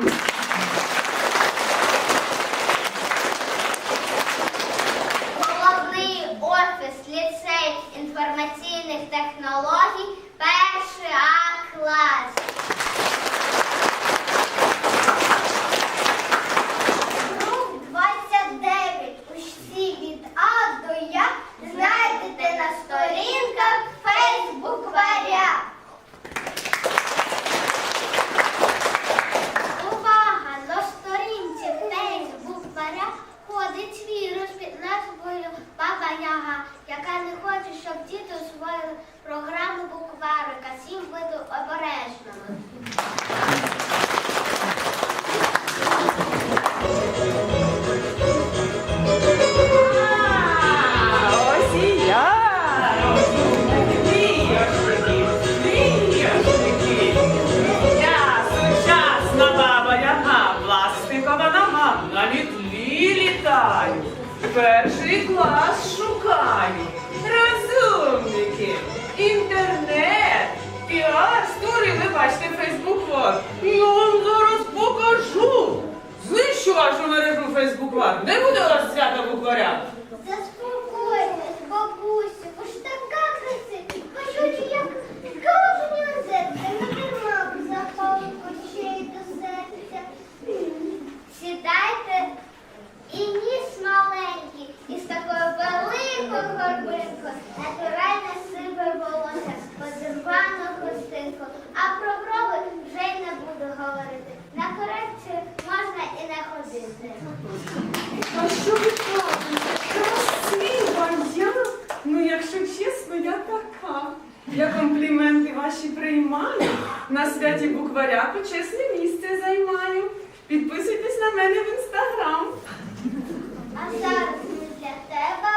Thank you. Літлі. Перший клас шукаю. Розумники, інтернет, піар, створили, бачите, Фейсбук Вар. Я вам зараз покажу. Знищу вашу мережу Фейсбук Вар. Не буде у вас свята букваря. Горбинкою, натуральне сиве волосся, позирвану хустинку. А про брови вже й не буду говорити. На корекцію можна і не ходити. А що ви кажете? Красива я? Ну, якщо чесно, я така. Я компліменти ваші приймаю. На святі букваря почесне місце займаю. Підписуйтесь на мене в інстаграм. А зараз для тебе,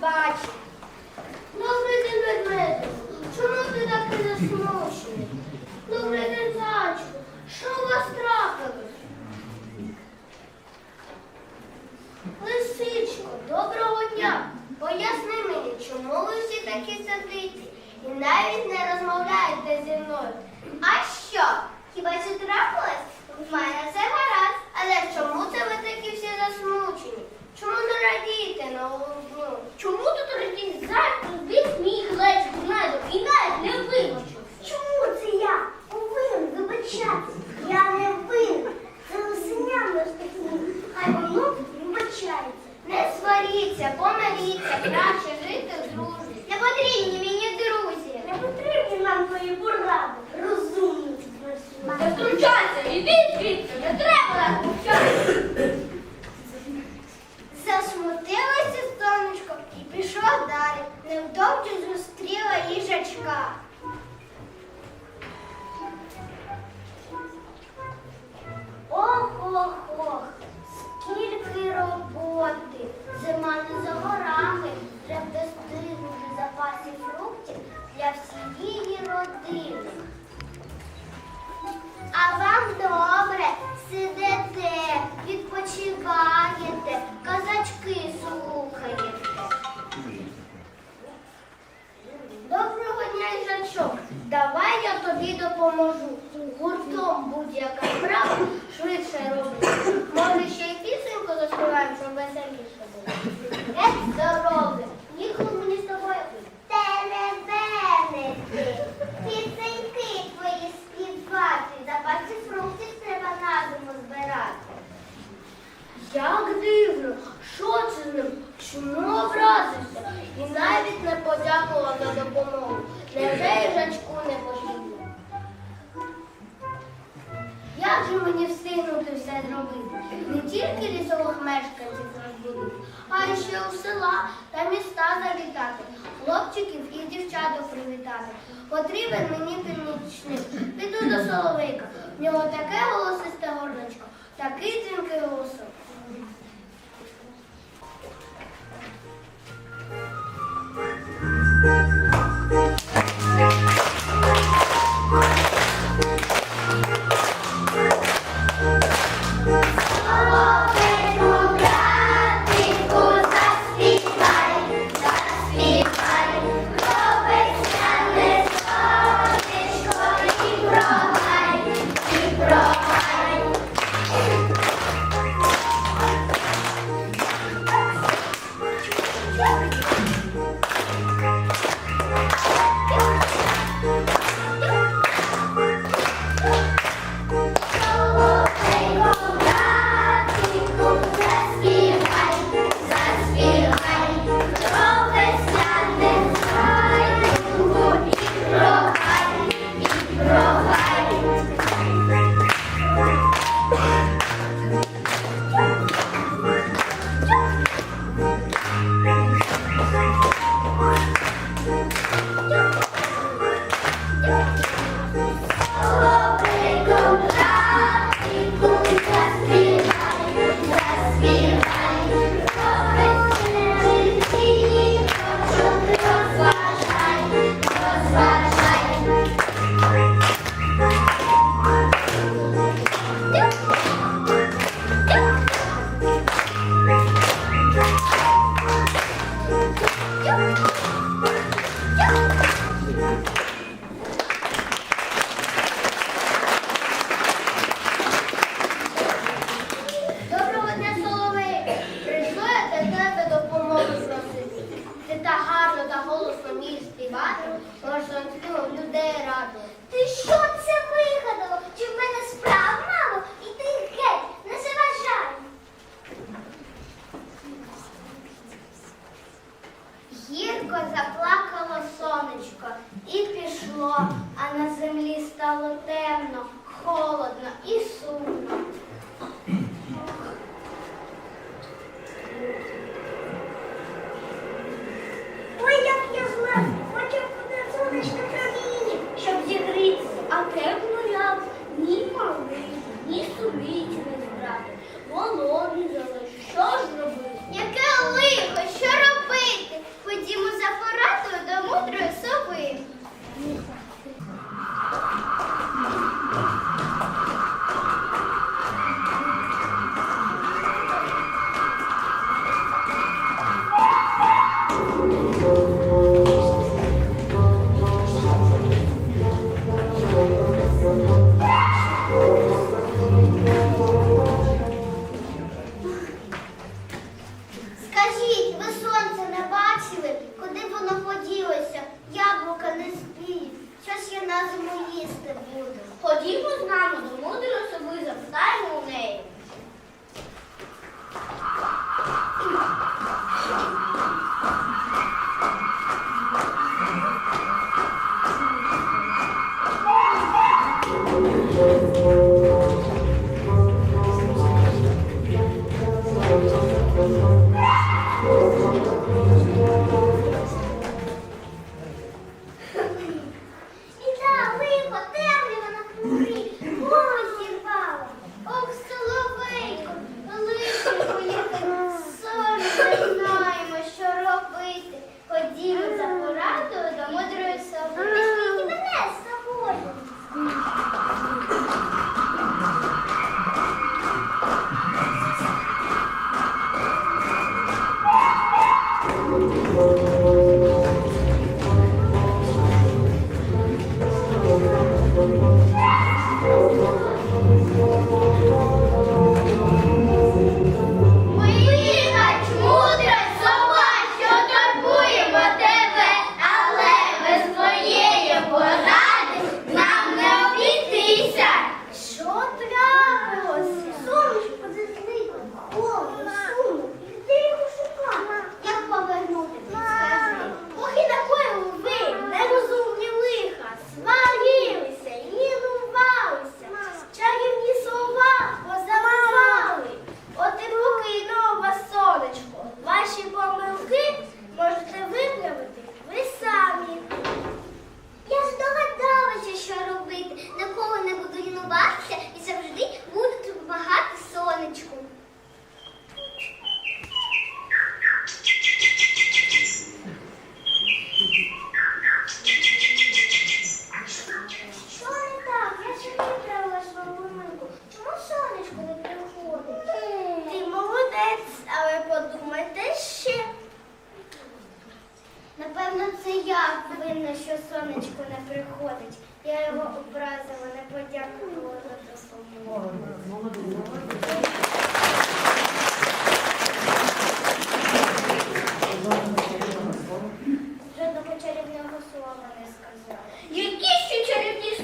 бачити. Добрий день, ведмедику. Чому ти такий засмучений? Добрий день, зайчику. Що у вас трапилось? Лисичко, доброго дня. Поясни мені, чому ви всі такі сердиті і навіть не розмовляєте зі мною. А що? Хіба це трапилось? В мене все гаразд. Але чому це ви такі всі засмучені? Чому не радієте на голову. Чому тут радіє допоможу. Гуртом будь-яка справа швидше робить. Може, ще й пісеньку заспіваємо, щоб веселіше було. Геть здоров'я, ніколи мені з тобою. Теревенити, пісеньки твої співати, запаси фруктів треба на зиму збирати. Як дивно, що це з ним? Чому образився? І навіть не подякував за допомогу. Невже їжачку не потрібно? Як же мені встигнути все зробити? Не тільки лісових мешканців розбудити, а ще у села та міста завітати, хлопчиків і дівчаток привітати. Потрібен мені північник. Піду до соловейка. В нього таке голосисте горлечко, такий дзвінкий голосок. Obrigada.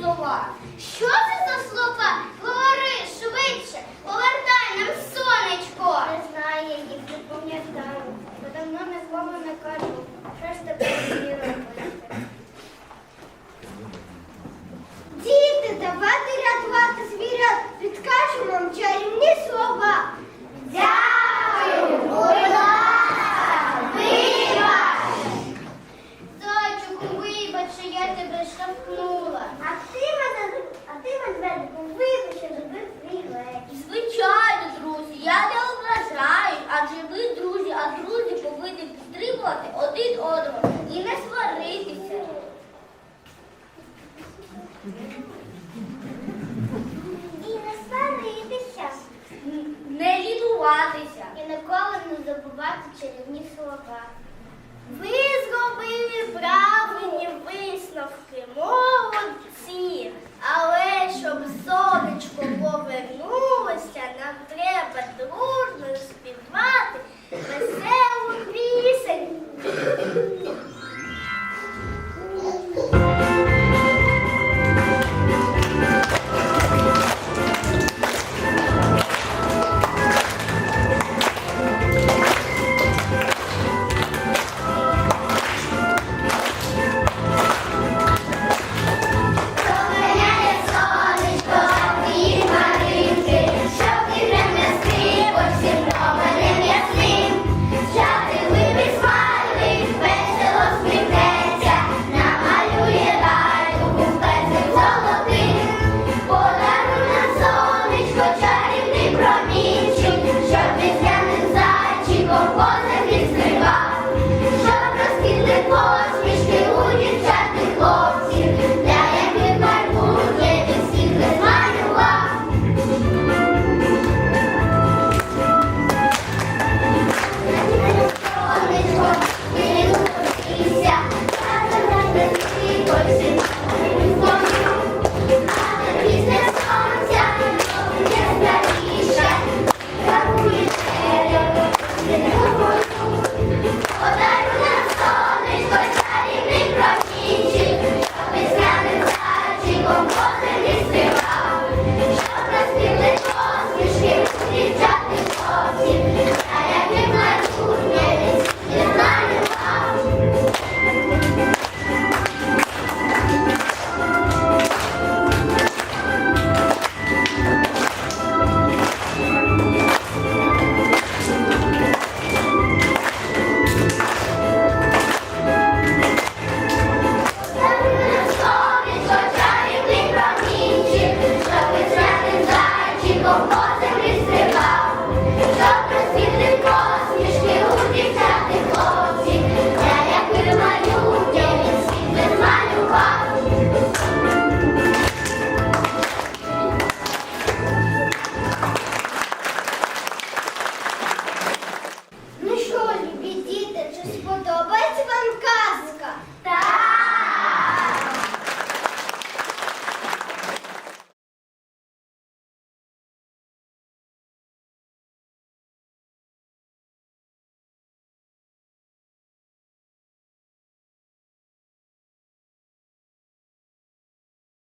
слова. Що це за слова? Говори швидше, повертай нам сонечко. Не знаю, їх не пам'ятаю, бо давно не з вами не кажу. Що ж тепер?